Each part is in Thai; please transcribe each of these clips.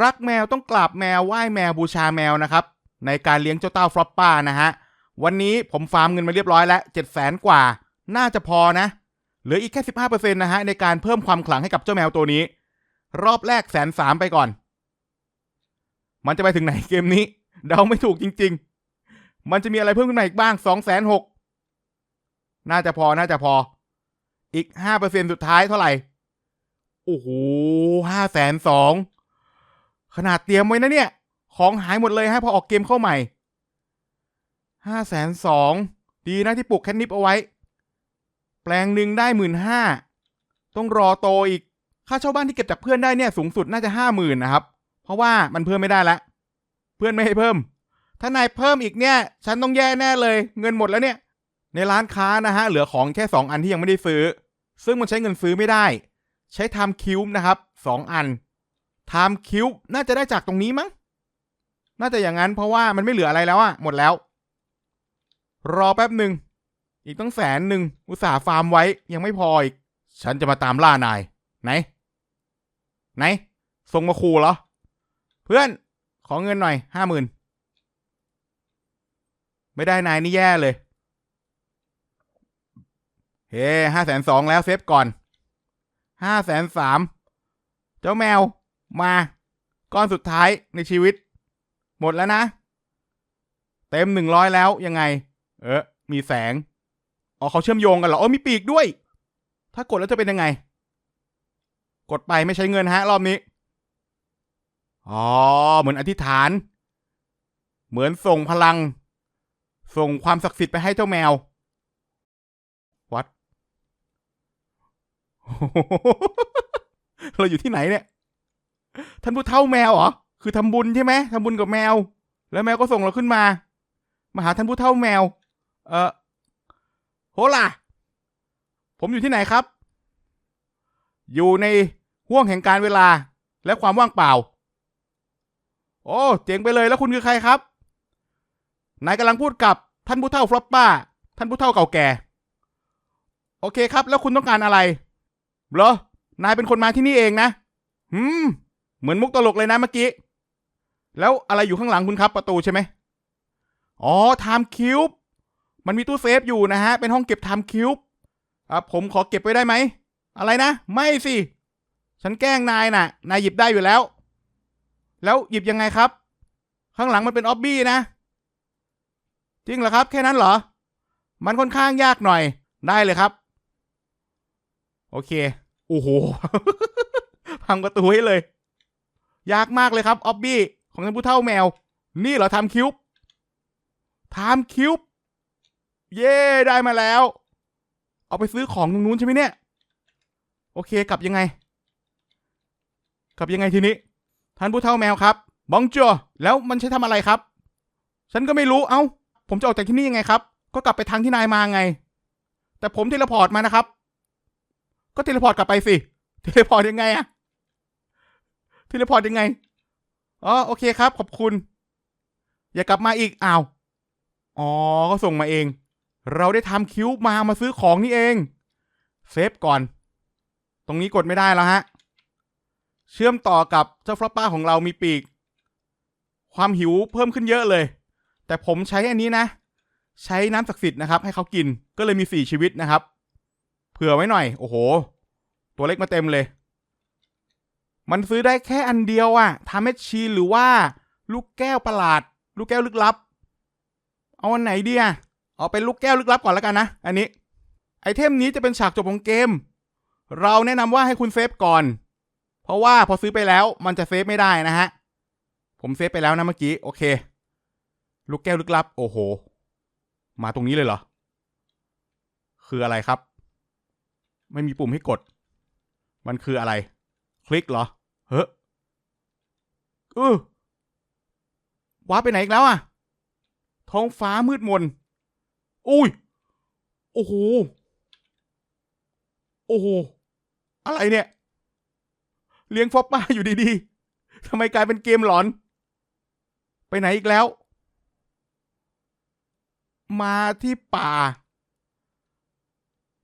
รักแมวต้องกราบแมวไหว้แมวบูชาแมวนะครับ ในการเลี้ยงเจ้าเต้าฟลอปป้านะฮะ วันนี้ผมฟาร์มเงินมาเรียบร้อยแล้วเจ็ดแสนกว่า น่าจะพอนะ เหลืออีกแค่สิบห้าเปอร์เซ็นต์นะฮะ ในการเพิ่มความขลังให้กับเจ้าแมวตัวนี้ รอบแรกแสนสามไปก่อน มันจะไปถึงไหนเกมนี้ เดาไม่ถูกจริง ๆ มันจะมีอะไรเพิ่มขึ้นมาอีกบ้างสองแสนหกน่าจะพอน่าจะพอ อีกห้าเปอร์เซ็นสุดท้ายเท่าไหร่โอ้โหห้าแสนสอง ขนาดเตรียมไว้นะเนี่ย ของหายหมดเลยฮะพอออกเกมเข้าใหม่ห้าแสนสองดีนะที่ปลูกแคทนิปเอาไว้ แปลงหนึ่งได้หมื่นห้าต้องรอโตอีก ค่าเช่าบ้านที่เก็บจากเพื่อนได้เนี่ยสูงสุดน่าจะห้าหมื่นนะครับ เพราะว่ามันเพิ่มไม่ได้ละ เพื่อนไม่ให้เพิ่ม ถ้านายเพิ่มอีกเนี่ย ฉันต้องแย่แน่เลย เงินหมดแล้วเนี่ย ในร้านค้านะฮะเหลือของแค่สองอันที่ยังไม่ได้ซื้อ ซึ่งมันใช้เงินซื้อไม่ได้ ใช้ไทม์คิวนะครับสองอัน ไทม์คิวน่าจะได้จากตรงนี้มั้ง น่าจะอย่างนั้นเพราะว่ามันไม่เหลืออะไรแล้วอะหมดแล้ว รอแป๊บหนึ่ง อีกตั้งแสนหนึ่งอุตส่าห์ฟาร์มไว้ยังไม่พออีก ฉันจะมาตามล่านาย ไหน ไหน ส่งมาขู่เหรอ เพื่อนขอเงินหน่อยห้าหมื่นไม่ได้นายนี่แย่เลย เฮ้ห้าแสนสองแล้วเซฟก่อนห้าแสนสามเจ้าแมว มาก้อนสุดท้ายในชีวิต หมดแล้วนะ เต็มหนึ่งร้อยแล้วยังไง เออ มีแสงอ๋อเขาเชื่อมโยงกันเหรอโอ๋อมีปีกด้วย ถ้ากดแล้วจะเป็นยังไง กดไปไม่ใช้เงินฮะ รอบนี้อ๋อเหมือนอธิษฐาน เหมือนส่งพลัง ส่งความศักดิ์สิทธิ์ไปให้เจ้าแมววัดเราอยู่ที่ไหนเนี่ย ท่านผู้เฒ่าแมวเหรอ คือทำบุญใช่ไหมทำบุญกับแมว แล้วแมวก็ส่งเราขึ้นมา มาหาท่านผู้เฒ่าแมว เออโหล่ะ ผมอยู่ที่ไหนครับ อยู่ในห่วงแห่งการเวลาและความว่างเปล่า โอ้ เจ๋งไปเลยแล้วคุณคือใครครับ นายกำลังพูดกับท่านผู้เฒ่าฟลอปป้า ท่านผู้เฒ่าเก่าแก่ โอเคครับ แล้วคุณต้องการอะไร เหรอ นายเป็นคนมาที่นี่เองนะหืม เหมือนมุกตลกเลยนะเมื่อกี้ แล้วอะไรอยู่ข้างหลังคุณครับประตูใช่ไหมอ๋อไทม์คิวบ์มันมีตู้เซฟอยู่นะฮะ เป็นห้องเก็บไทม์คิวบ์อะผมขอเก็บไว้ได้ไหม อะไรนะ ไม่สิ ฉันแกล้งนายน่ะ นายหยิบได้อยู่แล้ว แล้วหยิบยังไงครับ ข้างหลังมันเป็นออบบี้นะ จริงเหรอครับ แค่นั้นเหรอ มันค่อนข้างยากหน่อย ได้เลยครับ โอเค โอ้โหพังประตูให้เลย ยากมากเลยครับออบบี้ของท่านผู้เฒ่าแมว นี่เหรอทำคิวบทำคิวบเย่ได้มาแล้ว เอาไปซื้อของตรงนู้นใช่ไหมเนี่ย โอเคกลับยังไง กลับยังไงทีนี้ ท่านผู้เฒ่าแมวครับบองจัวแล้วมันใช้ทำอะไรครับ ฉันก็ไม่รู้เอ้า ผมจะออกจากที่นี่ยังไงครับ ก็กลับไปทางที่นายมาไง แต่ผมเทเลพอร์ตมานะครับ ก็เทเลพอร์ตกลับไปสิ เทเลพอร์ตยังไงอะ เทเลพอร์ตยังไง อ๋อ โอเคครับ ขอบคุณ อย่ากลับมาอีก อ้าว อ๋อ ก็ส่งมาเอง เราได้ทำคิวมามาซื้อของนี่เอง เซฟก่อน ตรงนี้กดไม่ได้แล้วฮะ เชื่อมต่อกับเจ้าฟลอปป้าของเรามีปีก ความหิวเพิ่มขึ้นเยอะเลย แต่ผมใช้อันนี้นะ ใช้น้ำศักดิ์สิทธิ์นะครับ ให้เขากิน ก็เลยมีสี่ชีวิตนะครับ เผื่อไว้หน่อย โอ้โห ตัวเล็กมาเต็มเลย มันซื้อได้แค่อันเดียวอะทาเมชชีหรือว่า ลูกแก้วประหลาด ลูกแก้วลึกลับ เอาอันไหนดีอะเอาเป็นลูกแก้วลึกลับก่อนแล้วกันนะ อันนี้ ไอเทมนี้จะเป็นฉากจบของเกม เราแนะนำว่าให้คุณเซฟก่อน เพราะว่าพอซื้อไปแล้วมันจะเซฟไม่ได้นะฮะ ผมเซฟไปแล้วนะเมื่อกี้ โอเค ลูกแก้วลึกลับ โอ้โห มาตรงนี้เลยเหรอ คืออะไรครับ ไม่มีปุ่มให้กด มันคืออะไร คลิกเหรอ เฮ้อเออว้าไปไหนอีกแล้วอะท้องฟ้ามืดมน อุ้ย โอ้โห โอ้โห อะไรเนี่ย เลี้ยงฟอปป้าอยู่ดีๆ ทำไมกลายเป็นเกมหลอน ไปไหนอีกแล้ว มาที่ป่า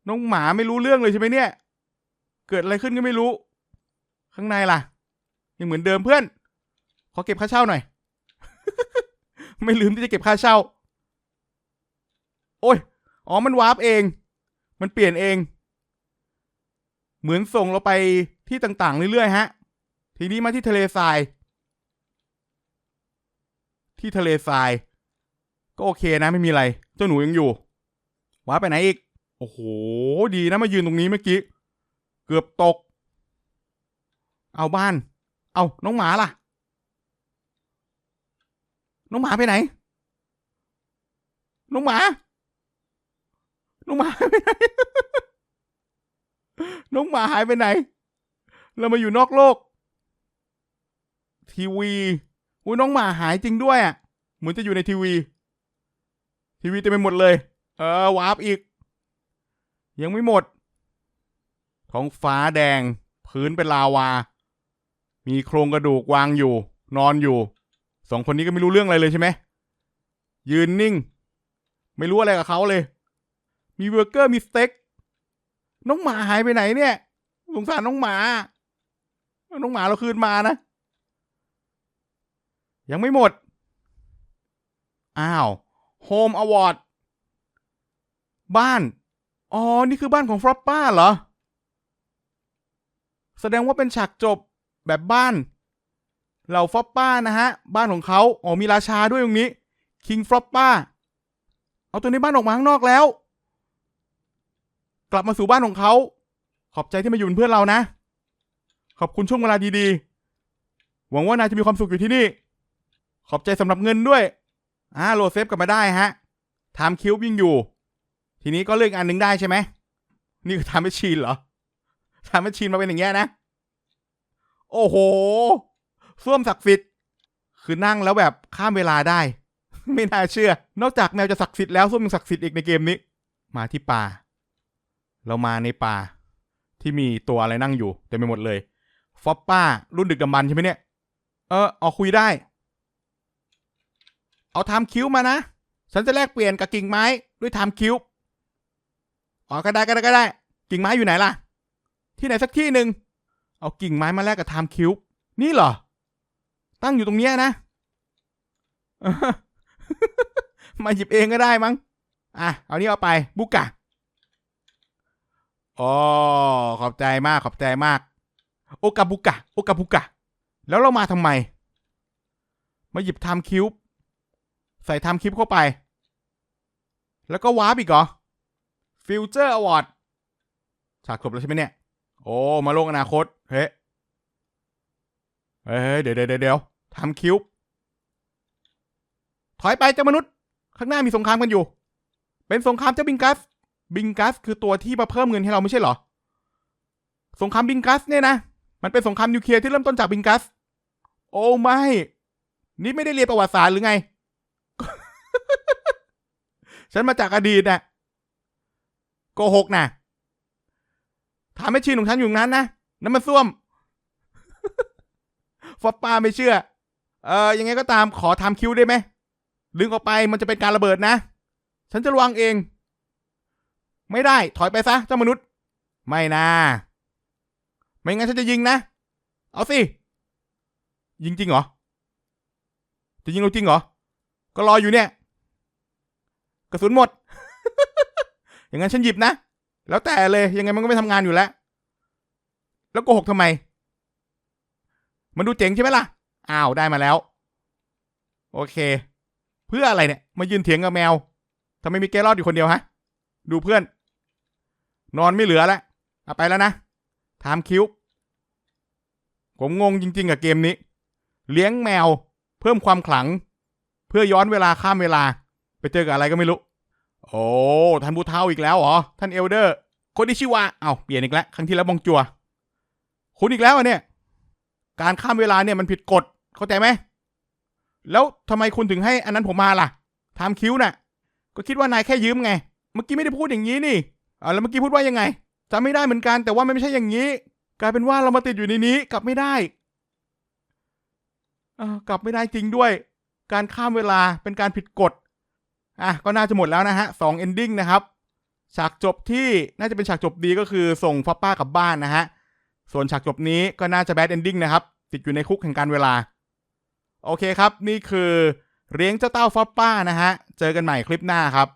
น้องหมาไม่รู้เรื่องเลยใช่ไหมเนี่ย เกิดอะไรขึ้นก็ไม่รู้ ข้างในล่ะ ยังเหมือนเดิมเพื่อน ขอเก็บค่าเช่าหน่อย ไม่ลืมที่จะเก็บค่าเช่า โอ้ย อ๋อ มันวาร์ปเอง มันเปลี่ยนเอง เหมือนส่งเราไปที่ต่างๆ เรื่อยๆ ฮะ ทีนี้มาที่ทะเลทราย ที่ทะเลทราย ก็โอเคนะไม่มีอะไร เจ้าหนูยังอยู่วาร์ปไปไหนอีก โอ้โห ดีนะมายืนตรงนี้เมื่อกี้ เกือบตก เอาบ้าน เอาน้องหมาล่ะ น้องหมาไปไหน น้องหมา น้องหมาไปไหน น้องหมาหายไปไหน เรามาอยู่นอกโลก ทีวีอุ้ยน้องหมาหายจริงด้วยอะ เหมือนจะอยู่ในทีวี ทีวีเต็มไปหมดเลย เออวาร์ปอีก ยังไม่หมด ท้องฟ้าแดง พื้นเป็นลาวา มีโครงกระดูกวางอยู่ นอนอยู่สองคนนี้ก็ไม่รู้เรื่องอะไรเลยใช่ไหมยืนนิ่ง ไม่รู้อะไรกับเขาเลย มีเบอร์เกอร์มีสเต็กน้องหมาหายไปไหนเนี่ยสงสารน้องหมา น้องหมาเราคืนมานะ ยังไม่หมด อ้าวโฮมอวอร์ดบ้าน อ๋อ นี่คือบ้านของฟรอปป้าเหรอ แสดงว่าเป็นฉากจบ แบบบ้าน เหล่าฟอปป้านะฮะ บ้านของเขาอ๋อมีราชาด้วยตรงนี้ คิงฟอปป้า เอาตัวในบ้านออกมาข้างนอกแล้ว กลับมาสู่บ้านของเขา ขอบใจที่มาอยู่เป็นเพื่อนเรานะ ขอบคุณช่วงเวลาดีๆ หวังว่านายจะมีความสุขอยู่ที่นี่ ขอบใจสำหรับเงินด้วย อ่าโหลดเซฟกลับมาได้ฮะไทม์คิวยิ่งอยู่ ทีนี้ก็เลือกอันหนึงได้ใช่ไหม นี่คือไทม์แมชชีนเหรอไทม์แมชชีนมาเป็นอย่างเงี้ยนะ โอ้โหส้วมศักดิ์สิทธิ์คือนั่งแล้วแบบข้ามเวลาได้ ไม่น่าเชื่อ นอกจากแมวจะศักดิ์สิทธิ์แล้วส้วมยังศักดิ์สิทธิ์อีกในเกมนี้ มาที่ป่า เรามาในป่า ที่มีตัวอะไรนั่งอยู่เต็มไปหมดเลยฟอปป้า รุ่นดึกดำบรรใช่ไหมเนี่ย เออออกคุยได้ เอาไทม์คิวมานะ ฉันจะแลกเปลี่ยนกับกิ่งไม้ด้วยไทม์คิวอ๋อก็ได้ก็ได้ก็ได้ กิ่งไม้อยู่ไหนล่ะ ที่ไหนสักที่หนึ่ง เอากิ่งไม้มาแลกกับไทม์คิวบ์นี่เหรอ ตั้งอยู่ตรงเนี้ยนะ มาหยิบเองก็ได้มั้ง อะ เอานี้เอาไปบุกกะอ๋อขอบใจมากขอบใจมาก โอกาบุกะโอกาบุกะ แล้วเรามาทำไม มาหยิบไทม์คิวบ์ใส่ไทม์คิวบ์เข้าไป แล้วก็วาร์ปอีกเหรอฟิวเจอร์อวอร์ดฉากจบแล้วใช่ไหมเนี่ย โอ้ มาโลกอนาคต เฮ้เฮ้ยเดี๋ยวเดี๋ยวเดี๋ยวทำคิวถอยไปเจ้ามนุษย์ ข้างหน้ามีสงครามกันอยู่ เป็นสงครามเจ้าบิงกัส บิงกัสคือตัวที่มาเพิ่มเงินให้เราไม่ใช่เหรอ สงครามบิงกัสเนี่ยนะ มันเป็นสงครามนิวเคลียร์ที่เริ่มต้นจากบิงกัส โอ้ไม่ นี่ไม่ได้เรียนประวัติศาสตร์หรือไง ฉันมาจากอดีตน่ะโกหกน่ะ ถามแม่ชีนของฉันอยู่นั้นนะนั่นมันส้วมฟอปป้าไม่เชื่อ เออยังไงก็ตามขอทำคิวได้ไหมดึงออกไปมันจะเป็นการระเบิดนะ ฉันจะระวังเอง ไม่ได้ถอยไปซะเจ้ามนุษย์ ไม่นะไม่งั้นฉันจะยิงนะ เอาสิ ยิงจริงเหรอ จะยิงเราจริงเหรอ ก็รออยู่เนี่ย กระสุนหมด อย่างนั้นฉันหยิบนะ แล้วแต่เลยยังไงมันก็ไม่ทำงานอยู่แล้ว แล้วโกหกทำไม มันดูเจ๋งใช่ไหมล่ะ อ้าวได้มาแล้ว โอเค เพื่ออะไรเนี่ย มายืนเถียงกับแมวทำไมมีแกรอดอยู่คนเดียวฮะ ดูเพื่อน นอนไม่เหลือแล้วเอาไปแล้วนะไทม์คิวผมงงจริง ๆ กับเกมนี้ เลี้ยงแมว เพิ่มความขลัง เพื่อย้อนเวลาข้ามเวลา ไปเจอกับอะไรก็ไม่รู้ โอ้ท่านผู้เฒ่าอีกแล้วเหรอ ท่านเอลเดอร์คนที่ชื่อว่าเอาเปลี่ยนอีกแล้ว ครั้งที่แล้วบองจัว คุณอีกแล้วเนี่ย การข้ามเวลาเนี่ยมันผิดกฎ เข้าใจไหม แล้วทำไมคุณถึงให้อันนั้นผมมาล่ะทม์คิวน่ะ ก็คิดว่านายแค่ยืมไง เมื่อกี้ไม่ได้พูดอย่างนี้นี่อ่าแล้วเมื่อกี้พูดว่ายังไงจำไม่ได้เหมือนกันแต่ว่ามันไม่ใช่อย่างนี้ กลายเป็นว่าเรามาติดอยู่ในนี้ กลับไม่ได้อ่ากลับไม่ได้จริงด้วย การข้ามเวลาเป็นการผิดกฎ อะก็น่าจะหมดแล้วนะฮะสองเอนดิ้งนะครับฉากจบที่น่าจะเป็นฉากจบดีก็คือส่งฟอปป้ากลับบ้านนะฮะส่วนฉากจบนี้ก็น่าจะแบดเอนดิ้งนะครับ ติดอยู่ในคุกแห่งการเวลา โอเคครับ นี่คือเลี้ยงเจ้าเต้าฟอปป้านะฮะ เจอกันใหม่คลิปหน้าครับ